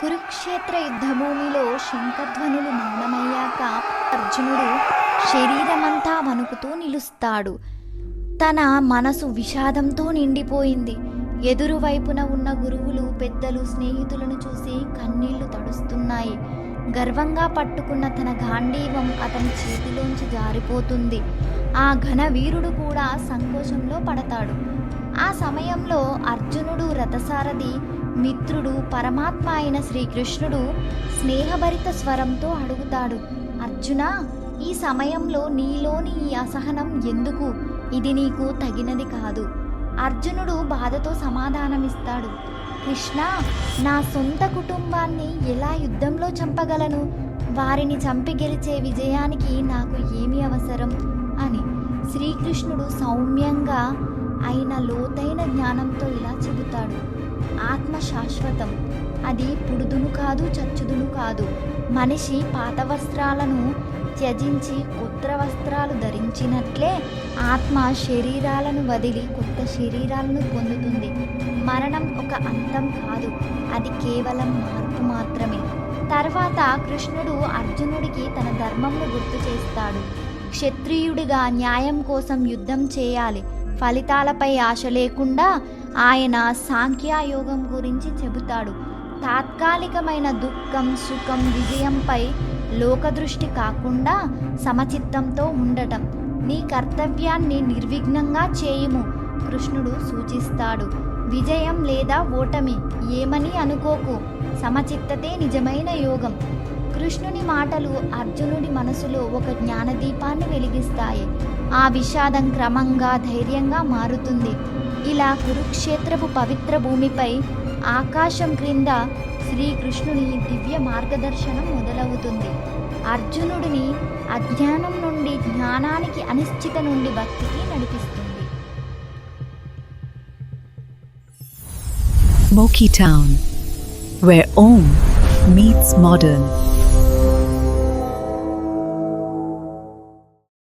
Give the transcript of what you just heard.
కురుక్షేత్ర యుద్ధభూమిలో శంఖధ్వనులు మౌనమయ్యాక అర్జునుడు శరీరమంతా వణుకుతూ నిలుస్తాడు. తన మనసు విషాదంతో నిండిపోయింది. ఎదురువైపున ఉన్న గురువులు పెద్దలు స్నేహితులను చూసి కన్నీళ్ళు తడుస్తున్నాయి. గర్వంగా పట్టుకున్న తన గాంధీవం అతని చేతిలోంచి జారిపోతుంది. ఆ ఘన వీరుడు కూడా సంకోచంలో పడతాడు. ఆ సమయంలో అర్జునుడు రథసారథి మిత్రుడు పరమాత్మ అయిన శ్రీకృష్ణుడు స్నేహభరిత స్వరంతో అడుగుతాడు అర్జున ఈ సమయంలో నీలోని ఈ అసహనం ఎందుకు? ఇది నీకు తగినది కాదు. అర్జునుడు బాధతో సమాధానమిస్తాడు కృష్ణ నా సొంత కుటుంబాన్ని ఎలా యుద్ధంలో చంపగలను? వారిని చంపి గెలిచే విజయానికి నాకు ఏమి అవసరం? అని శ్రీకృష్ణుడు సౌమ్యంగా అయిన లోతైన జ్ఞానంతో ఇలా చెబుతాడు శాశ్వతం. అది పుడుదును కాదు చచ్చుదును కాదు. మనిషి పాత వస్త్రాలను త్యజించి కొత్త వస్త్రాలు ధరించినట్లే ఆత్మ శరీరాలను వదిలి కొత్త శరీరాలను పొందుతుంది. మరణం ఒక అంతం కాదు అది కేవలం మార్పు మాత్రమే. తర్వాత కృష్ణుడు అర్జునుడికి తన ధర్మంను గుర్తు చేస్తాడు. క్షత్రియుడిగా న్యాయం కోసం యుద్ధం చేయాలి. ఫలితాలపై ఆశ లేకుండా ఆయన సాంఖ్యాయోగం గురించి చెబుతాడు. తాత్కాలికమైన దుఃఖం సుఖం విజయంపై లోకదృష్టి కాకుండా సమచిత్తంతో ఉండటం. నీ కర్తవ్యాన్ని నిర్విఘ్నంగా చేయుము కృష్ణుడు సూచిస్తాడు. విజయం లేదా ఓటమి ఏమని అనుకోకు. సమచిత్తతే నిజమైన యోగం. కృష్ణుని మాటలు అర్జునుడి మనసులో ఒక జ్ఞానదీపాన్ని వెలిగిస్తాయి. ఆ విషాదం క్రమంగా ధైర్యంగా మారుతుంది. ఇలా కురుక్షేత్రపు పవిత్ర భూమిపై ఆకాశం క్రింద శ్రీకృష్ణుని దివ్య మార్గదర్శనం మొదలవుతుంది అర్జునుడిని అజ్ఞానం నుండి జ్ఞానానికి అనిశ్చిత నుండి భక్తికి నడిపిస్తుంది Moki Town, where Om meets modern.